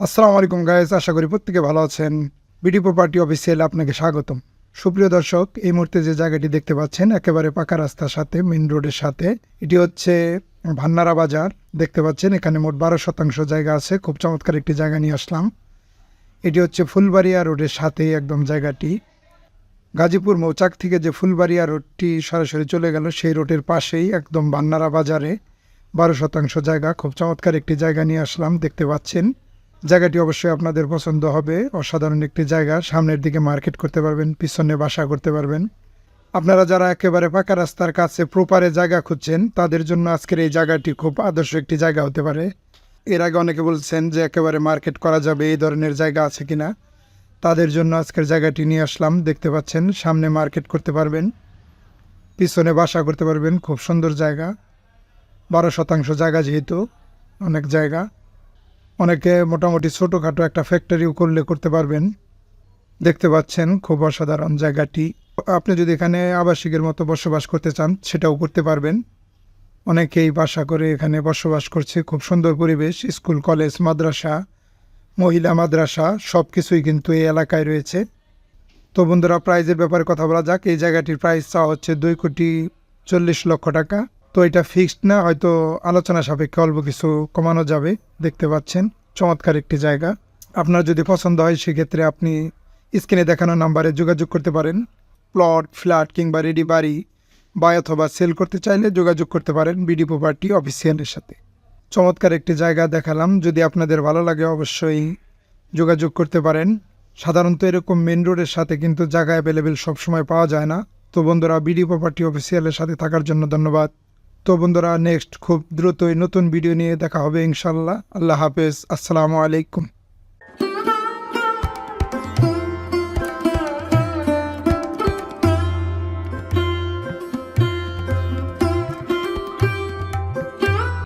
আসসালামু আলাইকুম গাইজ আশা করি প্রত্যেকে ভালো আছেন। বিডি প্রপার্টি অফিসিয়াল আপনাকে স্বাগতম। সুপ্রিয় দর্শক, এই মুহূর্তে যে জায়গাটি দেখতে পাচ্ছেন, একেবারে পাকা রাস্তার সাথে মেইন রোডের সাথে, এটি হচ্ছে ভান্নারা বাজার। দেখতে পাচ্ছেন, এখানে মোট বারো শতাংশ জায়গা আছে। খুব চমৎকার একটি জায়গা নিয়ে আসলাম। এটি হচ্ছে ফুলবাড়িয়া রোডের সাথেই একদম জায়গাটি। গাজীপুর মৌচাক থেকে যে ফুলবাড়িয়া রোডটি সরাসরি চলে গেল, সেই রোডের পাশেই একদম ভান্নারা বাজারে বারো শতাংশ জায়গা। খুব চমৎকার একটি জায়গা নিয়ে আসলাম, দেখতে পাচ্ছেন। জায়গাটি অবশ্যই আপনাদের পছন্দ হবে। অসাধারণ একটি জায়গা। সামনের দিকে মার্কেট করতে পারবেন, পিছনে বাসা করতে পারবেন। আপনারা যারা একেবারে পাকা রাস্তার কাছে প্রপারে জায়গা খুঁজছেন, তাদের জন্য আজকের এই জায়গাটি খুব আদর্শ একটি জায়গা হতে পারে। এর আগে অনেকে বলছেন যে একেবারে মার্কেট করা যাবে, এই ধরনের জায়গা আছে কিনা। তাদের জন্য আজকের জায়গাটি নিয়ে আসলাম। দেখতে পাচ্ছেন, সামনে মার্কেট করতে পারবেন, পিছনে বাসা করতে পারবেন। খুব সুন্দর জায়গা। বারো শতাংশ জায়গা যেহেতু, অনেক জায়গা। অনেকে মোটামুটি ছোটোখাটো একটা ফ্যাক্টরিও করলে করতে পারবেন। দেখতে পাচ্ছেন খুব অসাধারণ জায়গাটি। আপনি যদি এখানে আবাসিকের মতো বসবাস করতে চান, সেটাও করতে পারবেন। অনেকেই বাসা করে এখানে বসবাস করছে। খুব সুন্দর পরিবেশ, স্কুল, কলেজ, মাদ্রাসা, মহিলা মাদ্রাসা সব কিছুই কিন্তু এই এলাকায় রয়েছে। তো বন্ধুরা প্রাইজের ব্যাপারে কথা বলা যাক। এই জায়গাটির প্রাইস চাওয়া হচ্ছে দুই কোটি চল্লিশ লক্ষ টাকা। তো এটা ফিক্সড না, হয়তো আলোচনা সাপেক্ষে অল্প কিছু কমানো যাবে, দেখতে পাচ্ছেন। চমৎকার একটি জায়গা। আপনার যদি পছন্দ হয়, সেক্ষেত্রে আপনি স্ক্রিনে দেখানো নাম্বারে যোগাযোগ করতে পারেন। প্লট ফ্ল্যাট কিংবা রেডি বাড়ি বা অথবা সেল করতে চাইলে যোগাযোগ করতে পারেন বিডি প্রপার্টি অফিসিয়ালের সাথে। চমৎকার একটি জায়গা দেখালাম। যদি আপনাদের ভালো লাগে, অবশ্যই যোগাযোগ করতে পারেন। সাধারণত এরকম মেন রোডের সাথে কিন্তু জায়গা অ্যাভেলেবেল সবসময় পাওয়া যায় না। তো বন্ধুরা বিডি প্রপার্টি অফিসিয়ালের সাথে থাকার জন্য ধন্যবাদ। তো বন্ধুরা নেক্সট খুব দ্রুতই নতুন ভিডিও নিয়ে দেখা হবে ইনশাল্লাহ আল্লাহ হাফেজ। আসসালামু আলাইকুম।